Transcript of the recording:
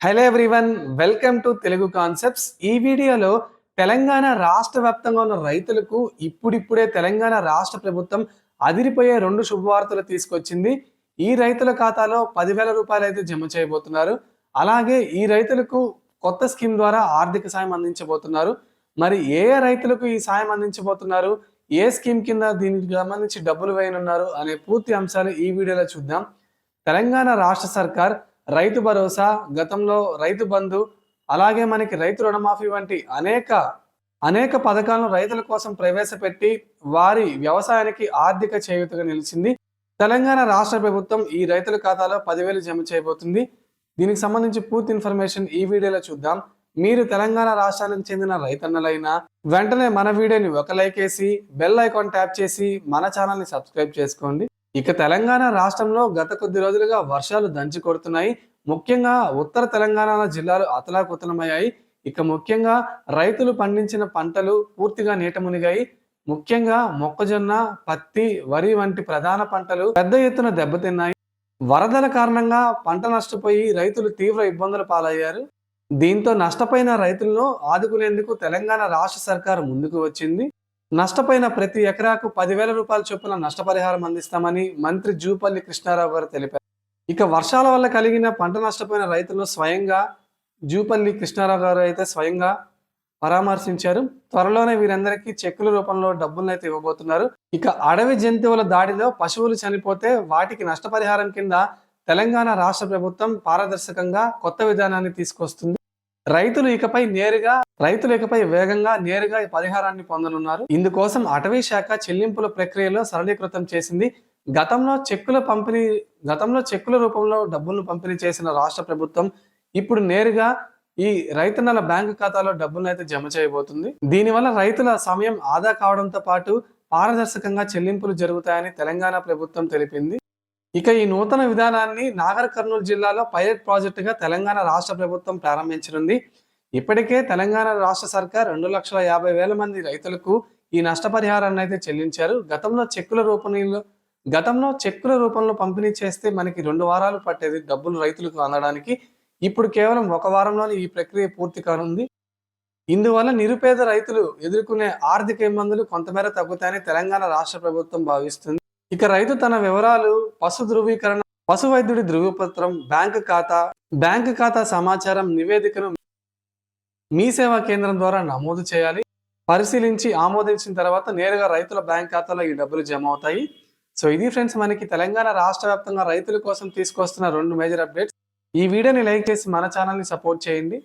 Hello everyone welcome to Telugu concepts ఈ వీడియోలో తెలంగాణ రాష్ట్ర వ్యాప్తంగా ఉన్న రైతులకు ఇప్పుడిప్పుడే తెలంగాణ రాష్ట్ర ప్రభుత్వం అదిరిపోయే రెండు శుభవార్తలు తీసుకొచ్చింది. ఈ రైతుల ఖాతాలో పదివేల రూపాయలు అయితే జమ చేయబోతున్నారు. అలాగే ఈ రైతులకు కొత్త స్కీమ్ ద్వారా ఆర్థిక సాయం అందించబోతున్నారు. మరి ఏ ఏ రైతులకు ఈ సాయం అందించబోతున్నారు? ఏ స్కీమ్ కింద దీనికి సంబంధించి డబ్బులు వేయనున్నారు? అనే పూర్తి అంశాలు ఈ వీడియోలో చూద్దాం. తెలంగాణ రాష్ట్ర సర్కార్ రైతు భరోసా గతంలో రైతు బంధు అలాగే మనకి రైతు రుణమాఫీ వంటి అనేక అనేక పథకాలను రైతుల కోసం ప్రవేశపెట్టి వారి వ్యవసాయానికి ఆర్థిక చేయూతగా నిలిచింది. తెలంగాణ రాష్ట్ర ప్రభుత్వం ఈ రైతుల ఖాతాలో పదివేలు జమ చేయబోతుంది. దీనికి సంబంధించి పూర్తి ఇన్ఫర్మేషన్ ఈ వీడియోలో చూద్దాం. మీరు తెలంగాణ రాష్ట్రానికి చెందిన రైతన్నలైనా వెంటనే మన వీడియోని ఒక లైక్ వేసి బెల్ ఐకాన్ ట్యాప్ చేసి మన ఛానల్ని సబ్స్క్రైబ్ చేసుకోండి. ఇక తెలంగాణ రాష్ట్రంలో గత కొద్ది రోజులుగా వర్షాలు దంచి కొడుతున్నాయి. ముఖ్యంగా ఉత్తర తెలంగాణ జిల్లాలు అతలాకుతలమయ్యాయి. ఇక ముఖ్యంగా రైతులు పండించిన పంటలు పూర్తిగా నీట మునిగాయి. ముఖ్యంగా మొక్కజొన్న పత్తి వరి వంటి ప్రధాన పంటలు పెద్ద ఎత్తున దెబ్బతిన్నాయి. వరదల కారణంగా పంట నష్టపోయి రైతులు తీవ్ర ఇబ్బందులు పాలయ్యారు. దీంతో నష్టపోయిన రైతులను ఆదుకునేందుకు తెలంగాణ రాష్ట్ర సర్కారు ముందుకు వచ్చింది. నష్టపోయిన ప్రతి ఎకరాకు పదివేల రూపాయల చొప్పున నష్టపరిహారం అందిస్తామని మంత్రి జూపల్లి కృష్ణారావు గారు తెలిపారు. ఇక వర్షాల వల్ల కలిగిన పంట నష్టపోయిన రైతులను స్వయంగా జూపల్లి కృష్ణారావు గారు అయితే స్వయంగా పరామర్శించారు. త్వరలోనే వీరందరికీ చెక్కుల రూపంలో డబ్బులను అయితే ఇవ్వబోతున్నారు. ఇక అడవి జంతువుల దాడిలో పశువులు చనిపోతే వాటికి నష్టపరిహారం కింద తెలంగాణ రాష్ట్ర ప్రభుత్వం పారదర్శకంగా కొత్త విధానాన్ని తీసుకొస్తుంది. రైతులు ఇకపై నేరుగా రైతులు ఇకపై వేగంగా నేరుగా ఈ పరిహారాన్ని పొందనున్నారు. ఇందుకోసం అటవీ శాఖ చెల్లింపుల ప్రక్రియలో సరళీకృతం చేసింది. గతంలో చెక్కుల పంపిణీ గతంలో చెక్కుల రూపంలో డబ్బులను పంపిణీ చేసిన రాష్ట్ర ప్రభుత్వం ఇప్పుడు నేరుగా ఈ రైతన్నల బ్యాంకు ఖాతాలో డబ్బులను అయితే జమ చేయబోతుంది. దీనివల్ల రైతుల సమయం ఆదా కావడంతో పాటు పారదర్శకంగా చెల్లింపులు జరుగుతాయని తెలంగాణ ప్రభుత్వం తెలిపింది. ఇక ఈ నూతన విధానాన్ని నాగర్ కర్నూలు జిల్లాలో పైలట్ ప్రాజెక్టుగా తెలంగాణ రాష్ట్ర ప్రభుత్వం ప్రారంభించనుంది. ఇప్పటికే తెలంగాణ రాష్ట్ర సర్కార్ రెండు లక్షల యాభై వేల మంది రైతులకు ఈ నష్టపరిహారాన్ని అయితే చెల్లించారు. గతంలో చెక్కుల రూపంలో గతంలో చెక్కుల రూపంలో పంపిణీ చేస్తే మనకి రెండు వారాలు పట్టేది డబ్బులు రైతులకు అందడానికి. ఇప్పుడు కేవలం ఒక వారంలోనే ఈ ప్రక్రియ పూర్తి కానుంది. ఇందువల్ల నిరుపేద రైతులు ఎదుర్కొనే ఆర్థిక ఇబ్బందులు కొంతమేర తగ్గుతాయని తెలంగాణ రాష్ట్ర ప్రభుత్వం భావిస్తుంది. ఇక రైతు తన వివరాలు పశు ధృవీకరణ పశు వైద్యుడి ధృవపత్రం బ్యాంకు ఖాతా బ్యాంకు ఖాతా సమాచారం నివేదికను మీ సేవా కేంద్రం ద్వారా నమోదు చేయాలి. పరిశీలించి ఆమోదించిన తర్వాత నేరుగా రైతుల బ్యాంక్ ఖాతాలో ఈ డబ్బులు జమ అవుతాయి. సో ఇది ఫ్రెండ్స్ మనకి తెలంగాణ రాష్ట్ర వ్యాప్తంగా రైతుల కోసం తీసుకొస్తున్న రెండు మేజర్ అప్డేట్స్. ఈ వీడియోని లైక్ చేసి మన ఛానల్ని సపోర్ట్ చేయండి.